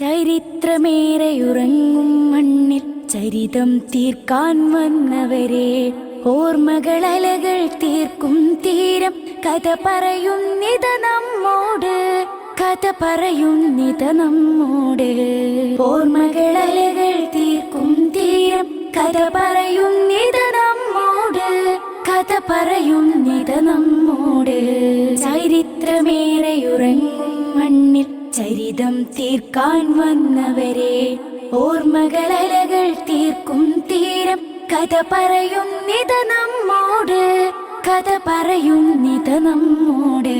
ചരിത്രമേറെയുറങ്ങും മണ്ണിൽ ചരിതം തീർക്കാൻ വന്നവരെ. ഓർമ്മകളലകൾ തീർക്കും തീരം. കഥ പറയുന്നിത നമ്മോട്. കഥ പറയുന്നിത നമ്മോട്. ഓർമ്മകളലകൾ തീർക്കും തീരം. കഥ പറയുന്നിത നമ്മോട്. കഥ പറയുന്നിത നമ്മോട്. ചരിതം തീർക്കാൻ വന്നവരെ ഓർമ്മകളലകൾ തീർക്കും തീരം. കഥ പറയുന്നിത നമ്മോട് കഥ പറയുന്നിത നമ്മോട്.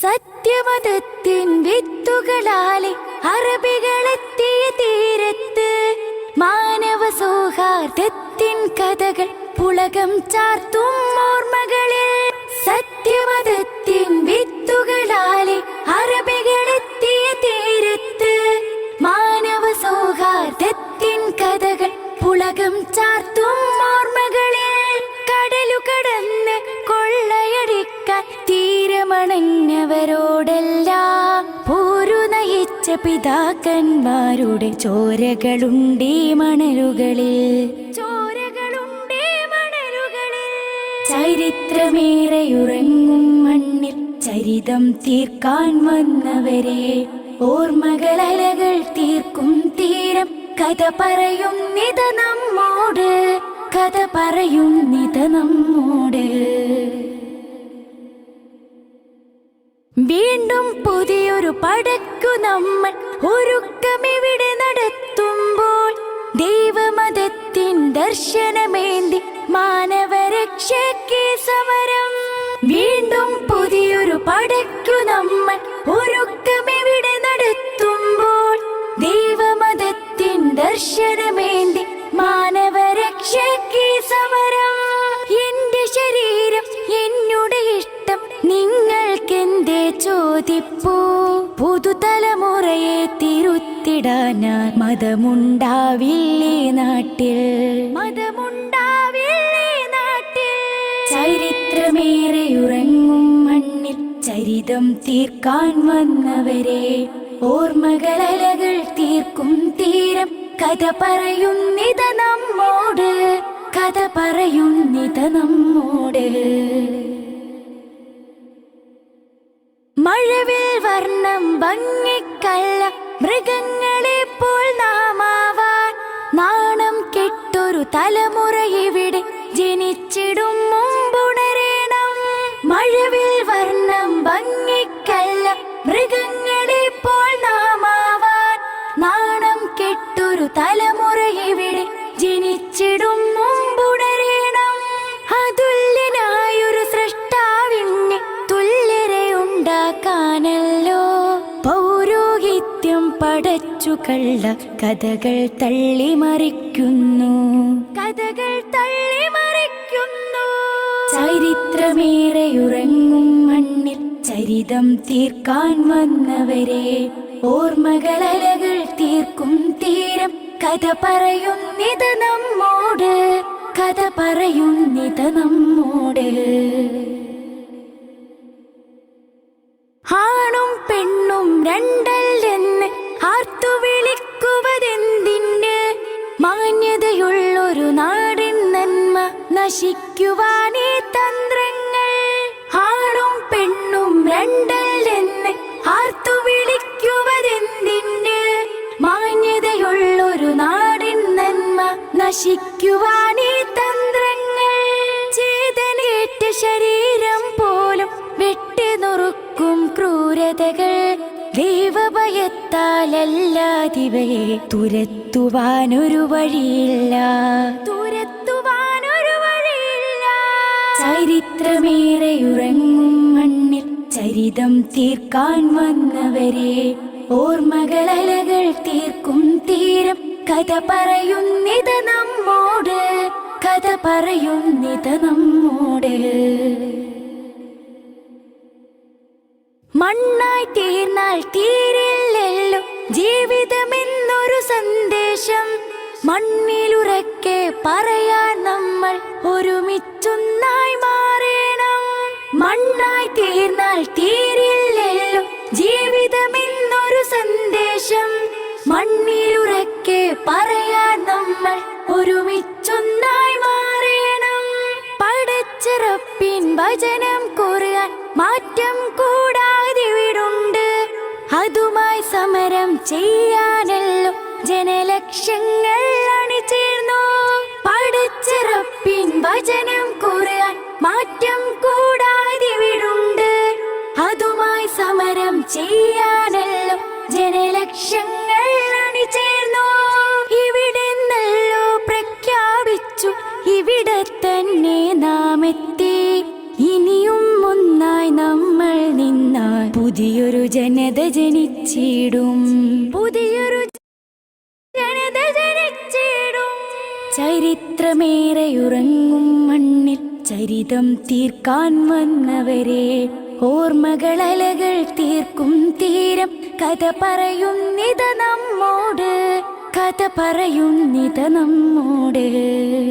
സത്യമതത്തിൻ വിത്തുകളാലെ അറബികളെത്തിയ തീരത്ത് മാനവ സൗഹാർദ്ദത്തിൻ കഥകൾ പുളകം ചാർത്തും ഓർമ്മകളിൽ. സത്യമതത്തിൻ വിത്തുകളാലെ അറബികളെത്തിയ തീരത്ത് മാനവ സൗഹാർദ്ദത്തിൻ കഥകൾ പുളകം ചാർത്തും ഓർമ്മകളിൽ കടലു കടന്ന് കൊള്ളയടിക്കാൻ തീരമണഞ്ഞവരോടെല്ലാം പോരു പിതാക്കന്മാരുടെ ചോരകളുണ്ടീ മണലുകളിൽ. ചോര ചരിത്രമേറെയുറങ്ങും മണ്ണിൽ ചരിതം തീർക്കാൻ വന്നവരെ. ഓർമ്മകളലകൾ തീർക്കും തീരം. കഥ പറയും നിത നമ്മോട്. കഥ പറയും നിത നമ്മോട്. വീണ്ടും പുതിയൊരു പടക്കു നമ്മൾ ഒരുക്കമിവിടെ നടത്തുമ്പോൾ ദൈവമതത്തിൻ മാനവരക്ഷയ്ക്ക് സമരം. വീണ്ടും പുതിയൊരു പടയ്ക്കു നമ്മൾ ഒരുക്കമിവിടെ നടത്തുമ്പോൾ ദൈവമതത്തിൻ ദർശനമേന്തി മാനവരക്ഷയ്ക്ക് സമരം. എന്റെ ശരീരം എന്നുടെ ഇഷ്ടം നിങ്ങൾക്കെന്തേ ചോദിപ്പൂ? പുതുതലമുറയെ തിരുത്തിടാനാ മതമുണ്ടാവില്ലേ നാട്ടിൽ? നാട്ടിൽ ചരിത്രമേറെയുറങ്ങും മണ്ണിൽ ചരിതം തീർക്കാൻ വന്നവരെ. ഓർമ്മകളലകൾ തീർക്കും തീരം. കഥ പറയുന്നിത നമ്മോട്. കഥ പറയുന്നിത നമ്മോട്. മഴവിൽ വർണം ഭംഗിക്കല്ല. മൃഗങ്ങളെ പോൽ നാമാവാൻ നാണം കെട്ടൊരു തലമുറ ഇവിടെ. ജനിച്ചിടും മുമ്പുണരേണം. മഴവിൽ വർണം ഭംഗിക്കല്ല. മൃഗങ്ങളെ പോൽ നാമാവാൻ നാണം കെട്ടൊരു തലമുറ ഇവിടെ ജനിച്ചിടും മുമ്പുണരേണം. അതുല്യനായൊരു സൃഷ്ടാവിനെ തുല്യരെ ഉണ്ടാക്കാനല്ലോ. പൗരോഹിത്യം പടച്ചു കള്ള കഥകൾ തള്ളിമറിക്കുന്നു. കഥകൾ തള്ളിമറിക്കുന്നു ചരിത്രമേറെയുറങ്ങും മണ്ണിൽ ചരിതം തീർക്കാൻ വന്നവരെ. ഓർമ്മകളലകൾ തീർക്കും തീരം. കഥ പറയുന്നിത നമ്മോട്. കഥ പറയുന്നിത നമ്മോട്. നശിക്കുവാനേ തന്ത്രങ്ങൾ. ആണും പെണ്ണും രണ്ടല്ലെന്ന് ആർത്തു വിളിക്കുവതെന്തിന്? മാന്യതയുള്ളൊരു നാടിൻ നന്മ നശിക്കുവാനേ തന്ത്രങ്ങൾ. ചേതനേറ്റ ശരീരം പോലും വെട്ടി നുറുക്കും ക്രൂരതകൾ. ദൈവഭയത്താലല്ലാതിവയെ തുരത്തുവാനൊരു വഴിയില്ല. തുരത്തുവാൻ ചരിത്രമേറെയുറങ്ങും മണ്ണിൽ ചരിതം തീർക്കാൻ വന്നവരെ. ഓർമ്മകളലകൾ തീർക്കും തീരം. കഥ പറയുന്നിത നമ്മോട്. കഥ പറയുന്നിത നമ്മോട്. മണ്ണായി തീർന്നാൽ തീരില്ലല്ലോ. ജീവിതമെന്നൊരു സന്ദേശം. മണ്ണിലുറക്കെ പറയാൻ നമ്മൾ ഒരുമിച്ചൊന്നായി മാറണം. മണ്ണായി തീർന്നാൽ തീരില്ലല്ലോ. ജീവിതമെന്നൊരു സന്ദേശം. മണ്ണിലുറക്കെ പറയാൻ നമ്മൾ ഒരുമിച്ചൊന്നായി മാറണം. പടച്ചിറപ്പിൻ വചനം കുറയാൻ മാറ്റം കൂടാതെ വിടുണ്ട്. അതുമായി സമരം ചെയ്യാനല്ലോ ജനലക്ഷ്യങ്ങൾ വചനം കുറയാൻ മാറ്റം കൂടാതെ വിടുണ്ട് അതുമായി സമരം ചെയ്യാനല്ലോ ജനലക്ഷങ്ങൾ അണിചേർന്നു. ഇവിടെ നല്ലോ പ്രഖ്യാപിച്ചു ഇവിടെ തന്നെ നാം എത്തി ഇനിയും ഒന്നായി നമ്മൾ നിന്നാൽ പുതിയൊരു ജനത ജനിച്ചിടും. പുതിയൊരു ചരിത്രമേറെയുറങ്ങും മണ്ണിൽ ചരിതം തീർക്കാൻ വന്നവരെ. ഓർമ്മകളലകൾ തീർക്കും തീരം. കഥ പറയുന്നിത നമ്മോട്. കഥ പറയുന്നിത നമ്മോട്.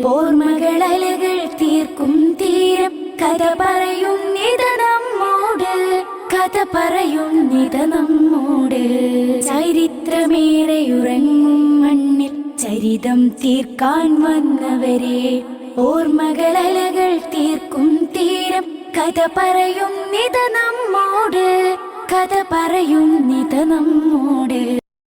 ഓർമ്മകളലകൾ തീർക്കും തീരം. കഥ പറയുന്നിത നമ്മോട്. കഥ പറയുന്നിത നമ്മോട്. ചരിത്രമേറെയുറങ്ങും മണ്ണിൽ ചരിതം തീർക്കാൻ വന്നവരെ ഓർമ്മകളലകൾ തീർക്കും തീരം. കഥ പറയും നിത നമ്മോട് കഥ പറയും നിത നമ്മോട്.